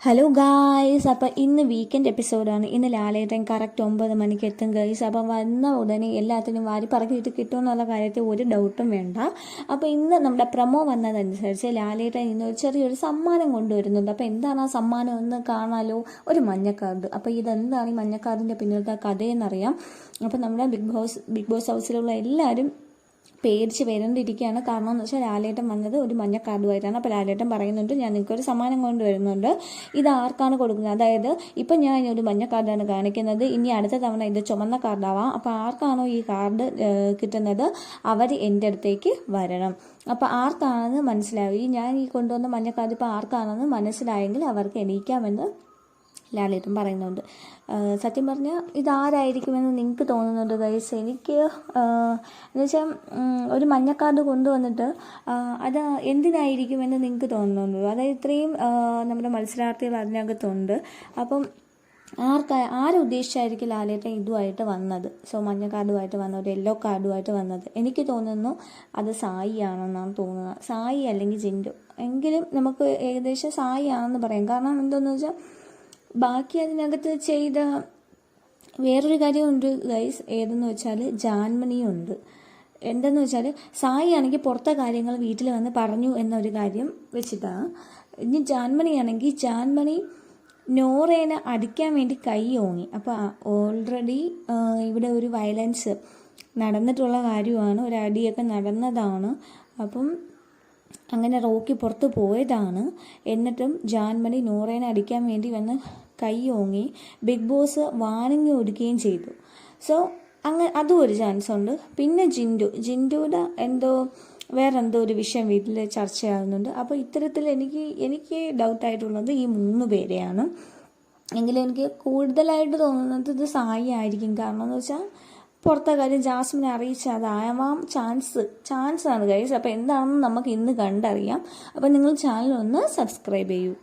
Hello guys അപ്പോൾ ഇന്ന് weekend എപ്പിസോഡാണ് ഇന്ന് ലാലേട്ടൻ കറക്റ്റ് ഒമ്പത് മണിക്ക് എത്തും ഗൈസ് അപ്പം വന്ന ഉടനെ എല്ലാത്തിനും വാരി പറക്കിയിട്ട് കിട്ടുമെന്നുള്ള കാര്യത്തിൽ ഒരു ഡൗട്ടും വേണ്ട. അപ്പോൾ ഇന്ന് നമ്മുടെ പ്രമോ വന്നതനുസരിച്ച് ലാലേട്ടൻ ഇന്ന് ഒരു ചെറിയൊരു സമ്മാനം കൊണ്ടുവരുന്നുണ്ട്. അപ്പോൾ എന്താണ് ആ സമ്മാനം എന്ന് കാണാലോ? ഒരു മഞ്ഞക്കാർഡ്. അപ്പോൾ ഇതെന്താണ് ഈ മഞ്ഞക്കാർഡിന്റെ പിന്നിലത്തെ കഥയെന്നറിയാം. അപ്പോൾ നമ്മുടെ ബിഗ് ബോസ് ബിഗ് ബോസ് ഹൗസിലുള്ള എല്ലാവരും പേടിച്ച് വരേണ്ടിയിരിക്കുകയാണ് കാരണം എന്ന് വെച്ചാൽ ലാലേട്ടൻ വന്നത് ഒരു മഞ്ഞ കാർഡുമായിട്ടാണ് അപ്പോൾ ലാലേട്ടൻ പറയുന്നുണ്ട് ഞാൻ നിങ്ങൾക്ക് ഒരു സമ്മാനം കൊണ്ടുവരുന്നുണ്ട്. ഇത് ആർക്കാണ് കൊടുക്കുന്നത്? അതായത് ഇപ്പം ഞാൻ ഒരു മഞ്ഞ കാർഡാണ് കാണിക്കുന്നത്. ഇനി അടുത്ത തവണ ഇത് ചുമന്ന കാർഡാവാം. അപ്പോൾ ആർക്കാണോ ഈ കാർഡ് കിട്ടുന്നത്? അവർ എന്റെ അടുത്തേക്ക് വരണം. അപ്പോൾ ആർക്കാണെന്ന് മനസ്സിലാവും ഈ ഞാൻ ഈ കൊണ്ടുവന്ന മഞ്ഞ കാർഡ് ഇപ്പോൾ ആർക്കാണെന്ന് മനസ്സിലായെങ്കിൽ അവർക്ക് എണീക്കാമെന്ന് ലാലേട്ടൻ പറയുന്നുണ്ട്. സത്യം പറഞ്ഞാൽ ഇതാരായിരിക്കുമെന്ന് നിങ്ങൾക്ക് തോന്നുന്നുണ്ട് ഗൈസ് എനിക്ക് എന്ന് വെച്ചാൽ ഒരു കാർഡ് കൊണ്ടുവന്നിട്ട് അത് എന്തിനായിരിക്കുമെന്ന് നിങ്ങൾക്ക് തോന്നുന്നുണ്ട്? അതായത് ഇത്രയും നമ്മുടെ മത്സരാർത്ഥികൾ അതിനകത്തുണ്ട്. അപ്പം ആർക്ക ആരുദ്ദേശിച്ചായിരിക്കും ലാലേട്ടൻ ഇതുമായിട്ട് വന്നത്? സോ മഞ്ഞ കാർഡുമായിട്ട് വന്നത് യെല്ലോ കാർഡുമായിട്ട് വന്നത്. എനിക്ക് തോന്നുന്നു അത് സായി ആണെന്നാണ് തോന്നുന്നത്. സായി അല്ലെങ്കിൽ ജിൻഡു. എങ്കിലും നമുക്ക് ഏകദേശം സായി ആണെന്ന് പറയാം. കാരണം എന്താണെന്ന് വെച്ചാൽ ബാക്കി അതിനകത്ത് ചെയ്ത വേറൊരു കാര്യമുണ്ട് ഗൈസ് ഏതെന്ന് വെച്ചാൽ ജാൻമണിയുണ്ട്. എന്തെന്ന് വെച്ചാൽ സായി ആണെങ്കിൽ പുറത്തെ കാര്യങ്ങൾ വീട്ടിൽ വന്ന് പറഞ്ഞു എന്നൊരു കാര്യം വെച്ചിട്ടാണ് ഇനി ജാൻമണി ആണെങ്കിൽ ജാൻമണി നോറേനെ അടിക്കാൻ വേണ്ടി കൈ ഓങ്ങി. അപ്പോൾ ഓൾറെഡി ഇവിടെ ഒരു വയലൻസ് നടന്നിട്ടുള്ള കാര്യമാണ്. ഒരു അടിയൊക്കെ നടന്നതാണ്. അപ്പം അങ്ങനെ റോക്കി പുറത്ത് പോയതാണ്. എന്നിട്ടും ജാൻമണി നൂറേനെ അടിക്കാൻ വേണ്ടി വന്ന് കൈ ഓങ്ങി ബിഗ് ബോസ് വാനങ്ങി ഒടുക്കുകയും ചെയ്തു. സോ അങ്ങനെ അതും ഒരു ചാൻസ് ഉണ്ട്. പിന്നെ ജിൻഡു. ജിൻഡുയുടെ എന്തോ വേറെ എന്തോ ഒരു വിഷയം വീട്ടിൽ ചർച്ചയാകുന്നുണ്ട് അപ്പോൾ ഇത്തരത്തിൽ എനിക്ക് എനിക്ക് ഡൗട്ടായിട്ടുള്ളത് ഈ മൂന്ന് പേരെയാണ്. എങ്കിലും എനിക്ക് കൂടുതലായിട്ട് തോന്നുന്നത് ഇത് സായി ആയിരിക്കും. കാരണം എന്ന് വെച്ചാൽ പുറത്തെ കാര്യം ജാസ്മിനെ അറിയിച്ച അതാവാം ചാൻസ് ചാൻസ് ആണ് ഗൈസ് അപ്പോൾ എന്താണെന്ന് നമുക്ക് ഇന്ന് കണ്ടറിയാം. അപ്പോൾ നിങ്ങൾ ചാനൽ ഒന്ന് സബ്സ്ക്രൈബ് ചെയ്യൂ.